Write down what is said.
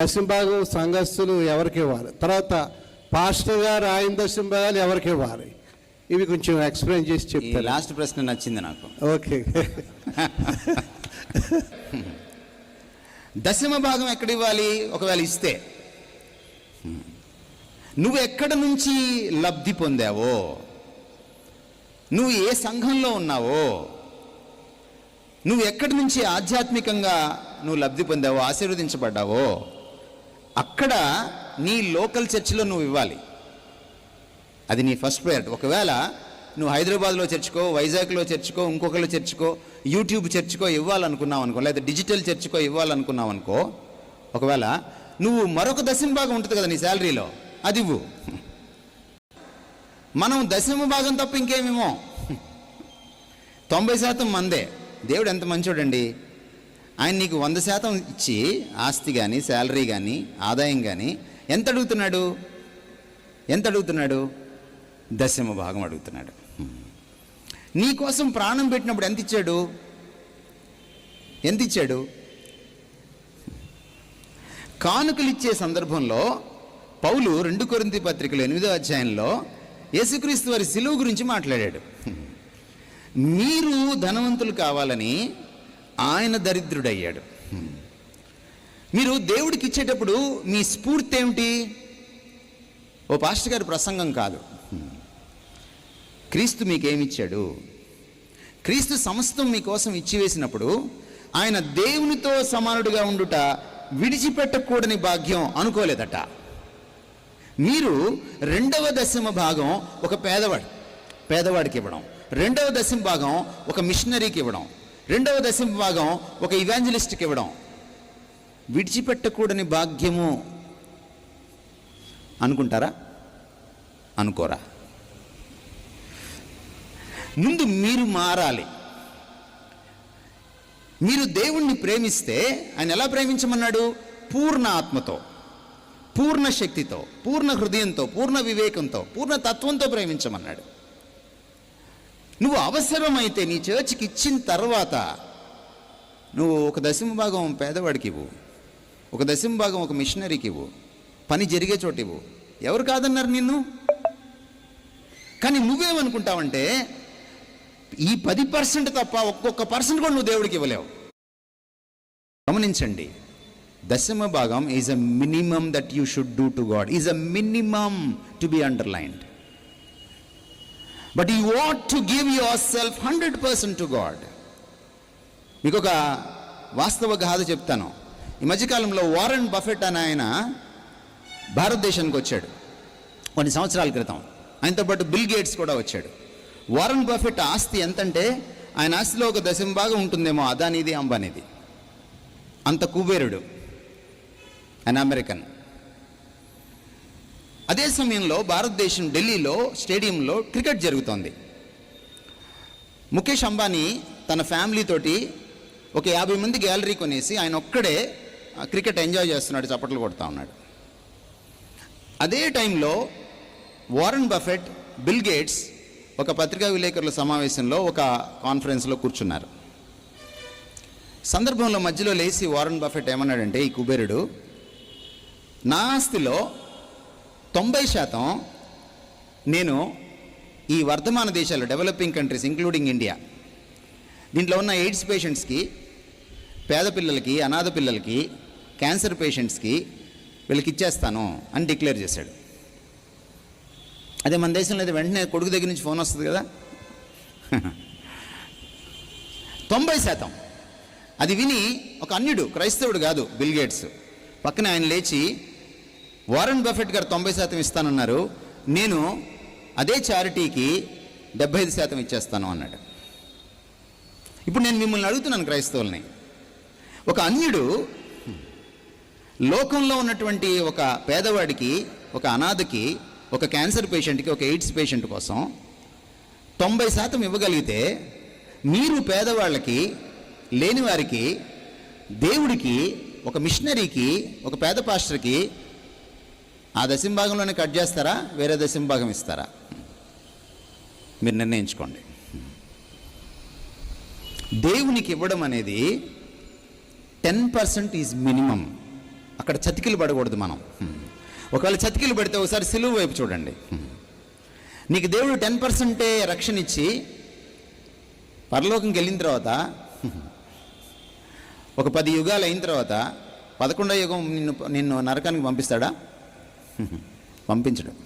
దశంభాగం సంఘస్థులు ఎవరికి ఇవ్వాలి? తర్వాత పాస్టర్ గారు ఆయన దశంభాగాలు ఎవరికి ఇవ్వాలి? ఇవి కొంచెం ఎక్స్ప్లెయిన్ చేసి ఈ చెప్తారు లాస్ట్ ప్రశ్న నచ్చింది నాకు. ఓకే దశమ భాగం ఎక్కడ ఇవ్వాలి? ఒకవేళ ఇస్తే. నువ్వు ఎక్కడ నుంచి లబ్ధి పొందావో? నువ్వు ఏ సంఘంలో ఉన్నావో? నువ్వు ఎక్కడి నుంచి ఆధ్యాత్మికంగా నువ్వు లబ్ధి పొందావో? ఆశీర్వదించబడ్డావో? అక్కడ నీ లోకల్ చర్చిలో నువ్వు ఇవ్వాలి. అది నీ ఫస్ట్ ప్రయారిటీ. ఒకవేళ నువ్వు హైదరాబాద్లో చర్చుకో వైజాగ్లో చర్చుకో ఇంకొకళ్ళు చర్చుకో యూట్యూబ్ చర్చుకో ఇవ్వాలనుకున్నావు అనుకో లేదా డిజిటల్ చర్చుకో ఇవ్వాలనుకున్నావు అనుకో ఒకవేళ నువ్వు మరొక దశమ భాగం ఉంటుంది కదా నీ శాలరీలో అది ఇవ్వు. మనం దశమ భాగం తప్ప ఇంకేమేమో తొంభై శాతం మందే. దేవుడు ఎంత మంచోడండి? ఆయన నీకు వంద శాతం ఇచ్చి ఆస్తి కానీ శాలరీ కానీ ఆదాయం కానీ ఎంత అడుగుతున్నాడు? ఎంత అడుగుతున్నాడు? దశమ భాగం అడుగుతున్నాడు. నీకోసం ప్రాణం పెట్టినప్పుడు ఎంత ఇచ్చాడు? ఎంత ఇచ్చాడు? కానుకలు ఇచ్చే సందర్భంలో పౌలు రెండు కొరింది పత్రికలు ఎనిమిదో అధ్యాయంలో యేసుక్రీస్తు వారి సిలువు గురించి మాట్లాడాడు. మీరు ధనవంతులు కావాలని ఆయన దరిద్రుడయ్యాడు. మీరు దేవుడికి ఇచ్చేటప్పుడు మీ స్ఫూర్తి ఏమిటి ఓ పాస్టర్ గారి ప్రసంగం కాదు. క్రీస్తు మీకేమిచ్చాడు? క్రీస్తు సమస్తం మీకోసం ఇచ్చివేసినప్పుడు ఆయన దేవునితో సమానుడిగా ఉండుట విడిచిపెట్టకూడని భాగ్యం అనుకోలేదట. మీరు రెండవ దశమ భాగం ఒక పేదవాడు పేదవాడికి ఇవ్వడం. రెండవ దశమ భాగం ఒక మిషనరీకి ఇవ్వడం. రెండవ దశమ భాగం ఒక ఇవాంజలిస్ట్కి ఇవ్వడం. విడిచిపెట్టకూడని భాగ్యము అనుకుంటారా? అనుకోరా. ముందు మీరు మారాలి. మీరు దేవుణ్ణి ప్రేమిస్తే ఆయన ఎలా ప్రేమించమన్నాడు? పూర్ణ ఆత్మతో పూర్ణ శక్తితో పూర్ణ హృదయంతో పూర్ణ వివేకంతో పూర్ణ తత్వంతో ప్రేమించమన్నాడు. నువ్వు అవసరమైతే నీ చర్చికి ఇచ్చిన తర్వాత నువ్వు ఒక దశమ భాగం పేదవాడికి ఇవ్వు. ఒక దశమ భాగం ఒక మిషనరీకి ఇవ్వు. పని జరిగే చోట ఇవ్వు. ఎవరు కాదన్నారు నిన్ను? కానీ నువ్వేమనుకుంటావంటే ఈ పది పర్సెంట్ తప్ప ఒక్కొక్క పర్సెంట్ కూడా నువ్వు దేవుడికి ఇవ్వలేవు. గమనించండి. దశమ భాగం is a minimum that you should do to God is a minimum to be underlined but you want to give yourself hundred percent to God మీకు ఒక వాస్తవ గాథ చెప్తాను. ఈ మధ్యకాలంలో వారెన్ బఫెట్ అని ఆయన భారతదేశానికి వచ్చాడు కొన్ని సంవత్సరాల క్రితం. ఆయనతో పాటు బిల్ గేట్స్ కూడా వచ్చాడు. వారెన్ బఫెట్ ఆస్తి ఎంతంటే ఆయన ఆస్తిలో ఒక దశం భాగం ఉంటుందేమో అదానిది అంబానీది. అంత కుబేరుడు. ఆయన అమెరికన్ అదే సమయంలో భారతదేశం ఢిల్లీలో స్టేడియంలో క్రికెట్ జరుగుతోంది. ముఖేష్ అంబానీ తన ఫ్యామిలీతోటి ఒక యాభై మంది గ్యాలరీ కొనేసి ఆయన ఒక్కడే క్రికెట్ ఎంజాయ్ చేస్తున్నాడు చప్పట్లు కొడుతూ ఉన్నాడు. అదే టైంలో వారన్ బఫెట్ బిల్ గేట్స్ ఒక పత్రికా విలేకరుల సమావేశంలో ఒక కాన్ఫరెన్స్లో కూర్చున్నారు. సందర్భంలో మధ్యలో లేచి వారన్ బఫెట్ ఏమన్నాడంటే ఈ కుబేరుడు నా ఆస్తిలో తొంభై శాతం నేను ఈ వర్ధమాన దేశాలు డెవలపింగ్ కంట్రీస్ ఇంక్లూడింగ్ ఇండియా దీంట్లో ఉన్న ఎయిడ్స్ పేషెంట్స్కి పేద పిల్లలకి అనాథ పిల్లలకి క్యాన్సర్ పేషెంట్స్కి వీళ్ళకి ఇచ్చేస్తాను అని డిక్లేర్ చేశాడు. అదే మన దేశంలో అయితే వెంటనే కొడుకు దగ్గర నుంచి ఫోన్ వస్తుంది కదా. తొంభై శాతం. అది విని ఒక అన్యుడు క్రైస్తవుడు కాదు బిల్గేట్స్ పక్కన ఆయన లేచి వారన్ బఫెట్ గారు తొంభై శాతం ఇస్తానన్నారు. నేను అదే చారిటీకి డెబ్బై ఐదు శాతం ఇచ్చేస్తాను అన్నాడు. ఇప్పుడు నేను మిమ్మల్ని అడుగుతున్నాను క్రైస్తవుల్ని. ఒక అన్యుడు లోకంలో ఉన్నటువంటి ఒక పేదవాడికి ఒక అనాథకి ఒక క్యాన్సర్ పేషెంట్కి ఒక ఎయిడ్స్ పేషెంట్ కోసం తొంభై శాతం ఇవ్వగలిగితే మీరు పేదవాళ్ళకి లేని వారికి దేవుడికి ఒక మిషనరీకి ఒక పేద పాస్టర్కి ఆ దశంభాగంలోనే కట్ చేస్తారా? వేరే దశంభాగం ఇస్తారా? మీరు నిర్ణయించుకోండి. దేవునికి ఇవ్వడం అనేది టెన్ పర్సెంట్ ఈజ్ మినిమం అక్కడ చతికిలు పడకూడదు మనం. ఒకవేళ చతికిలు పడితే ఒకసారి సిలువు వైపు చూడండి. నీకు దేవుడు టెన్ పర్సెంటే రక్షణ ఇచ్చి పరలోకంకి వెళ్ళిన తర్వాత ఒక పది యుగాలు అయిన తర్వాత పదకొండో యుగం నిన్ను నిన్ను నరకానికి పంపిస్తాడా? పంపించడం.